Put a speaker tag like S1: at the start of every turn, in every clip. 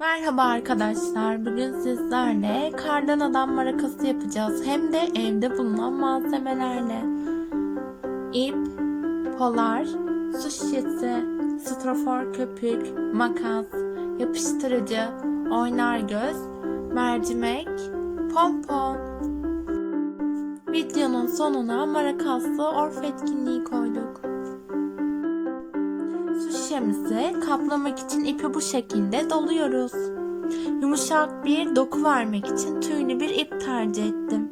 S1: Merhaba arkadaşlar. Bugün sizlerle kardan adam marakası yapacağız. Hem de evde bulunan malzemelerle. İp, polar, su şişesi, strafor köpük, makas, yapıştırıcı, oynar göz, mercimek, pompon. Videonun sonuna marakaslı orf etkinliği koyduk. Su şişemizi kaplamak için ipi bu şekilde doluyoruz. Yumuşak bir doku vermek için tüylü bir ip tercih ettim.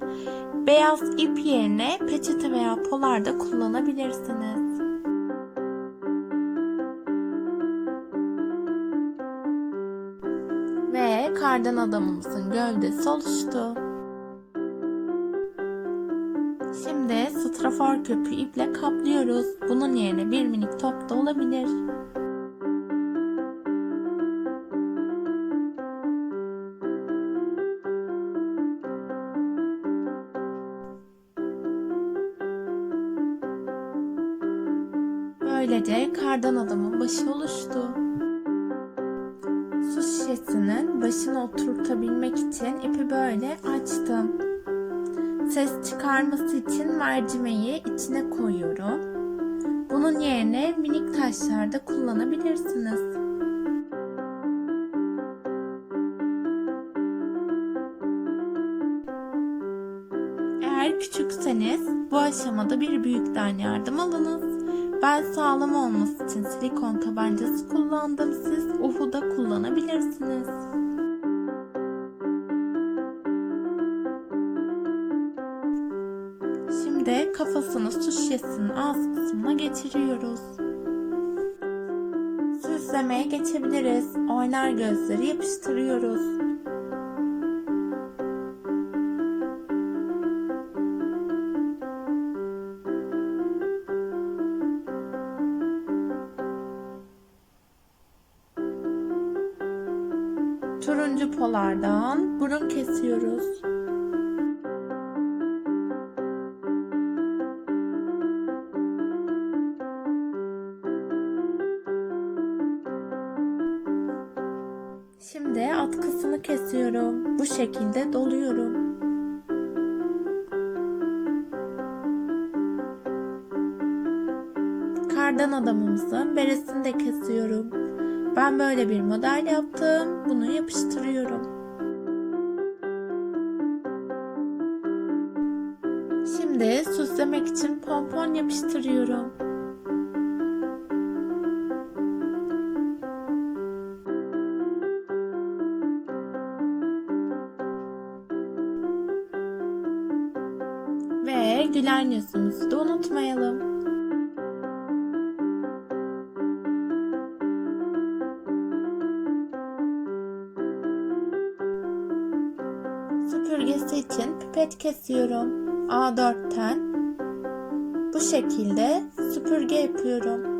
S1: Beyaz ip yerine peçete veya polar da kullanabilirsiniz. Ve kardan adamımızın gövdesi oluştu. Strafor köpüğü iple kaplıyoruz. Bunun yerine bir minik top da olabilir. Böylece kardan adamın başı oluştu. Su şişesinin başına oturtabilmek için ipi böyle açtım. Ses çıkarması için mercimeği içine koyuyorum. Bunun yerine minik taşlar da kullanabilirsiniz. Eğer küçükseniz bu aşamada bir büyükten yardım alınız. Ben sağlam olması için silikon tabancası kullandım. Siz uhu da kullanabilirsiniz. Şimdi kafasını su şişesinin ağız kısmına geçiriyoruz. Süslemeye geçebiliriz. Oynar gözleri yapıştırıyoruz. Turuncu polardan burun kesiyoruz. Şimdi atkısını kesiyorum. Bu şekilde doluyorum. Kardan adamımızın beresini de kesiyorum. Ben böyle bir model yaptım. Bunu yapıştırıyorum. Şimdi süslemek için pompon yapıştırıyorum. Ve gülen yüzümüzü de unutmayalım. Süpürgesi için pipet kesiyorum. A4'ten bu şekilde süpürge yapıyorum.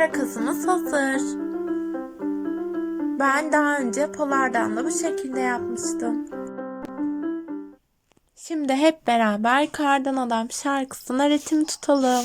S1: Marakasımız hazır. Ben daha önce polardan da bu şekilde yapmıştım. Şimdi hep beraber Kardan Adam şarkısına ritim tutalım.